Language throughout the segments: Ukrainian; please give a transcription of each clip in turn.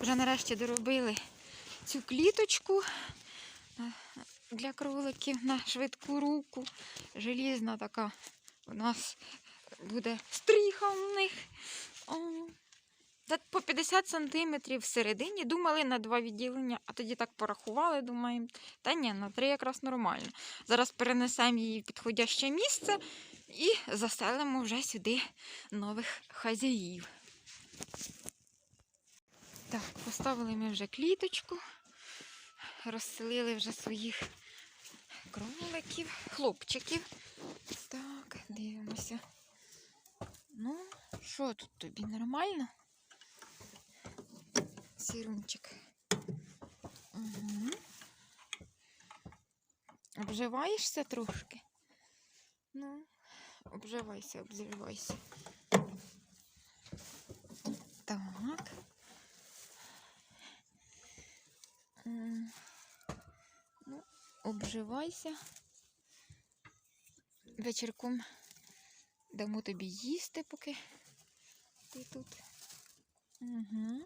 Вже нарешті доробили цю кліточку е, для кроликів на швидку руку. Желізна така у нас буде стріха у них. По 50 сантиметрів всередині. Думали на два відділення, а тоді так порахували, думаємо, та ні, на три якраз нормально. Зараз перенесемо її в підходяще місце і заселимо вже сюди нових хазяїв. Так, поставили ми вже кліточку, розселили вже своїх кроликів, хлопчиків. Так, дивимося. Ну, що тут тобі нормально? Сірунчик. Угу. Обживаєшся трошки? Ну, обживайся, обживайся. Так. Ну, обживайся. Вечірком дамо тобі їсти, поки ти тут. Угу.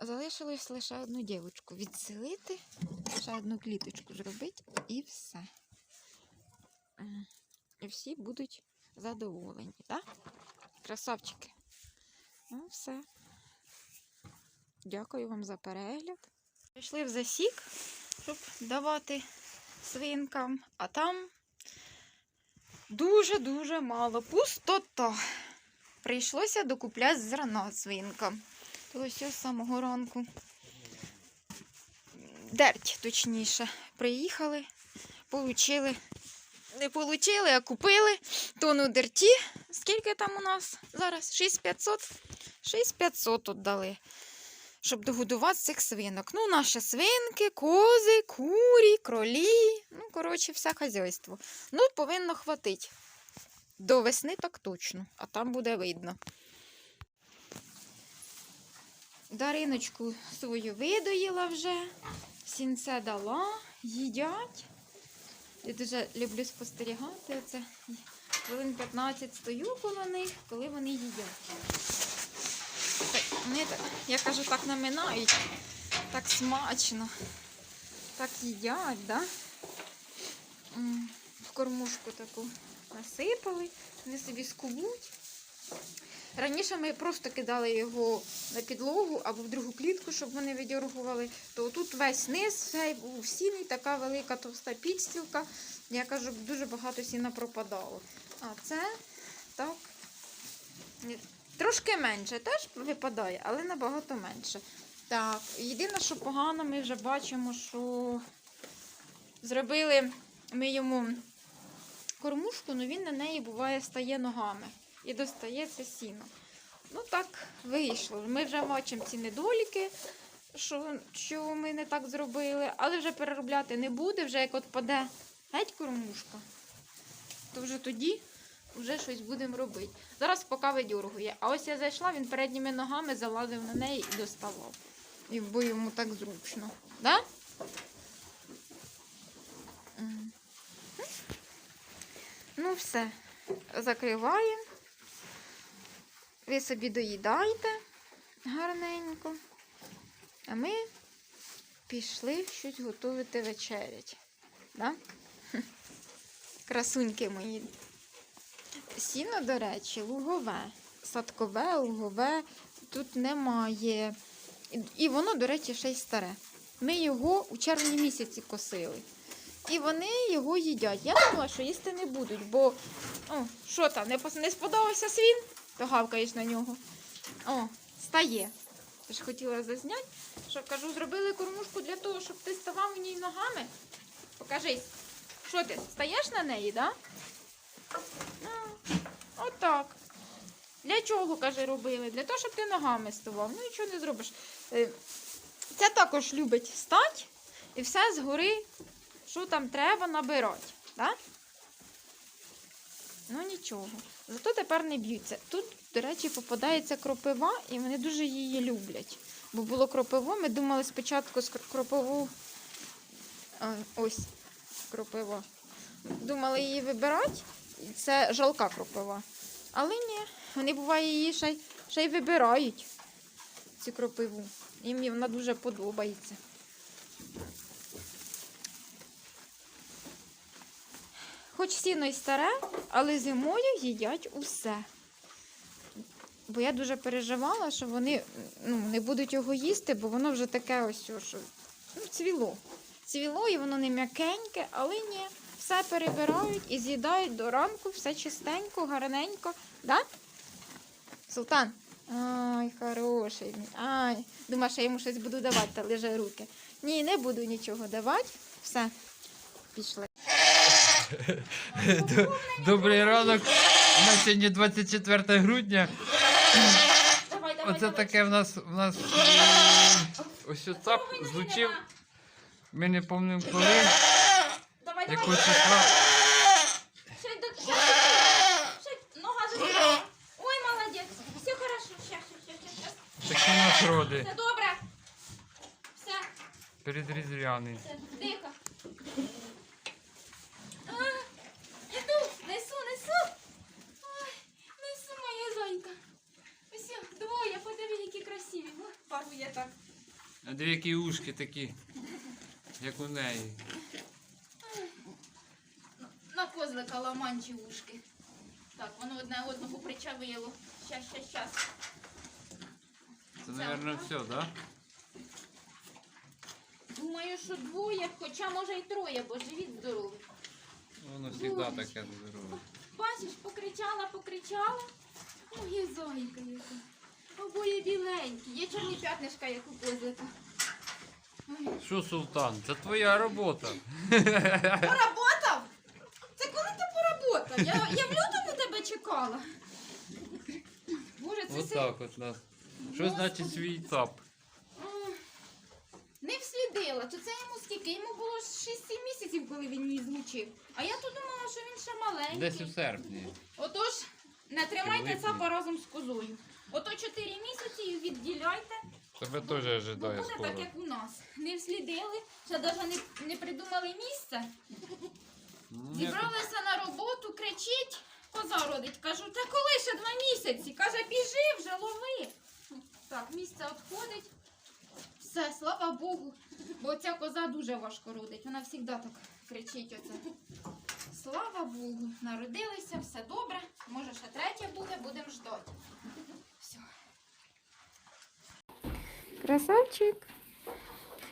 Залишилось лише одну дівчинку відселити, ще одну кліточку зробити і все. І всі будуть задоволені, так? Красавчики. Ну, все. Дякую вам за перегляд. Прийшли в засік, щоб давати свинкам, а там дуже-дуже мало. Пустота. Прийшлося докупляти зерна свинкам. То ось з самого ранку. Дерть, точніше. Приїхали, получили. Не получили, а купили тону дерті. Скільки там у нас зараз? 6500? 6500 віддали щоб догодувати цих свинок. Ну, наші свинки, кози, курі, кролі. Ну, коротше, все хазяйство. Ну, повинно хватити. До весни так точно, а там буде видно. Дариночку свою видоїла вже, сінце дала, їдять. Я дуже люблю спостерігати. Оце хвилин 15 стою коло них, коли вони їдять. Вони, я кажу, так наминають, так смачно, так їдять, да? В кормушку таку насипали, вони собі скубуть. Раніше ми просто кидали його на підлогу або в другу клітку, щоб вони видергували. То тут весь низ, був сіний, така велика товста підстілка. Я кажу, дуже багато сіна пропадало. А це так. Трошки менше теж випадає, але набагато менше. Так, єдине, що погано, ми вже бачимо, що зробили ми йому кормушку, але він на неї буває стає ногами і достає це сіно. Ну так вийшло. Ми вже бачимо ці недоліки, що, що ми не так зробили, але вже переробляти не буде, вже як от паде геть кормушка, то вже тоді вже щось будемо робити. Зараз поки видьоргує. А ось я зайшла, він передніми ногами залазив на неї і доставав. І бо йому так зручно. Да? Ну, все. Закриваємо. Ви собі доїдайте гарненько. А ми пішли щось готувати вечерять. Да? Красуньки мої. Сіно, до речі, лугове. Садкове, лугове. Тут немає. І- воно, до речі, ще й старе. Ми його у червні місяці косили. І вони його їдять. Я думала, що їсти не будуть, бо о, що там, не сподобався свін, то гавкаєш на нього. О, стає. Я ж хотіла зазняти, що кажу, зробили кормушку для того, щоб ти ставав у ній ногами. Покажись. Що ти, стаєш на неї, так? Да? Ну, Отак. Для чого, каже, робили? Для того, щоб ти ногами ставав. Ну нічого не зробиш. Е, Це також любить стать і все згори, що там треба, набирати. Да? Ну нічого. Зато тепер не б'ються. Тут, до речі, попадається кропива, і вони дуже її люблять. Бо було кропиво, ми думали спочатку з кропиву. Ось кропива. Думали її вибирати. Це жалка кропива. Але ні, вони буває її ще, й- ще й вибирають. цю кропиву. Мені вона дуже подобається. Хоч сіно й старе, але зимою їдять усе. Бо я дуже переживала, що вони ну, не будуть його їсти, бо воно вже таке ось, що ну, цвіло. Цвіло і воно не м'якеньке, але ні. Все перебирають і з'їдають до ранку, все чистенько, гарненько. Да? Султан? Ай, хороший. мій. Ай. Думаю, що я йому щось буду давати, та лише руки. Ні, не буду нічого давати. Все, пішли. Добрий ранок. У нас сьогодні 24 грудня. Давай, давай, Оце таке в нас в нас ось цап злучив. Ми не пам'ятаємо коли, Якого числа. Ще до ще, ще нога за Ой, молодець. Все хорошо. Щас, щас, щас, щас. Такі нас роди. Все добре. Все, Передрізряний. все, тихо. А, Іду, несу, несу. Ой, несу моя зайка. Ось двоє, подиви, які красиві. О, Парує так. А дві які ушки такі, як у неї. Козлика ламанчі ушки. Так, воно одне одного причавило. Щас, щас, щас. Це, мабуть, все, так? Да? Думаю, що двоє, хоча може й троє, бо живіт здоровий. Воно завжди таке здорове. Бачиш, покричала, покричала. Ой, є зайка яка. Обоє біленькі. Є чорні п'ятнишка, як у козлика. Що, султан? Це твоя робота. Поработав? Це коли ти поработав? Я, я в лютому тебе чекала. Боже, це Ось так от нас. Що значить свій цап? Не вслідила. То це йому скільки? Йому було 6-7 місяців, коли він її злучив. А я то думала, що він ще маленький. Десь у серпні. Отож, не тримайте липні. цапа разом з козою. Ото 4 місяці і відділяйте, Тебе теж бо ожидає буде скоро. так, як у нас. Не вслідили, ще навіть не, не придумали місце. Зібралися на роботу, кричить, коза родить. Кажу, та коли ще два місяці? Каже, біжи вже, лови. Так, місце відходить. Все, слава Богу. Бо ця коза дуже важко родить. Вона завжди так кричить оце. Слава Богу, народилися, все добре. Може, ще третя буде, будемо ждати. Все. Красавчик.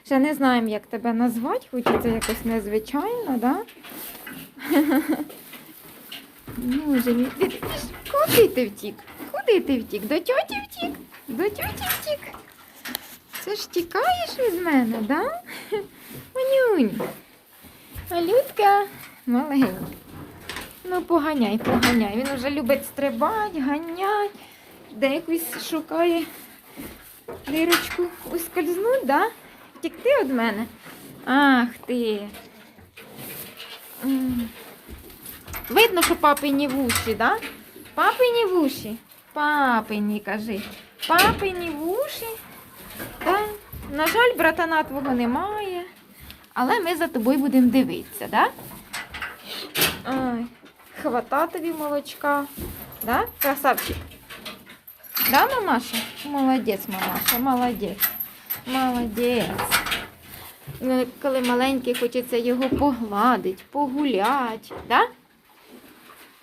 Ще не знаємо, як тебе назвати, хочеться якось незвичайно, да? Ну, Куди ти втік? Куди ти втік? До тьоті втік? До тьоті втік? Це ж тікаєш від мене, да? Манюнь. Малютка маленька. Ну, поганяй, поганяй. Він вже любить стрибати, ганять, де якусь шукає дирочку. Ускользнуть, да? Втікти від мене? Ах ти. Видно, що папині вуші, да? Папині вуші. Папині, кажи. Папині вуші. Да? На жаль, братана твого немає. Але ми за тобою будемо дивитися, да? Ой, хвата тобі молочка. Да? Красавчик. Да, мамаша? Молодець, мамаша, молодець. Молодець. Ну, Коли маленький, хочеться його погладити, погулять, да?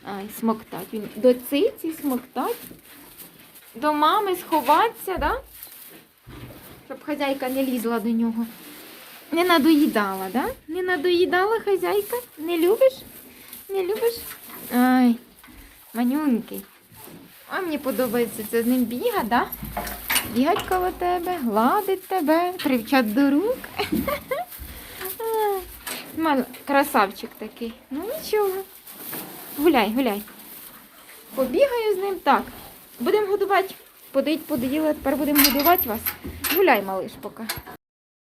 Ай, смоктать. Він до циці смоктать. До мами сховатися, да? Щоб хазяйка не лізла до нього. Не надоїдала, да? Не надоїдала хазяйка? Не любиш? Не любиш? Ай, манюнький. А мені подобається це з ним бігати, да? Бігать коло тебе, гладить тебе, привчать до рук. Красавчик такий. Ну нічого. Гуляй, гуляй. Побігаю з ним так. Будемо годувати. Подоїть, подоїла, тепер будемо годувати вас. Гуляй, малиш, поки.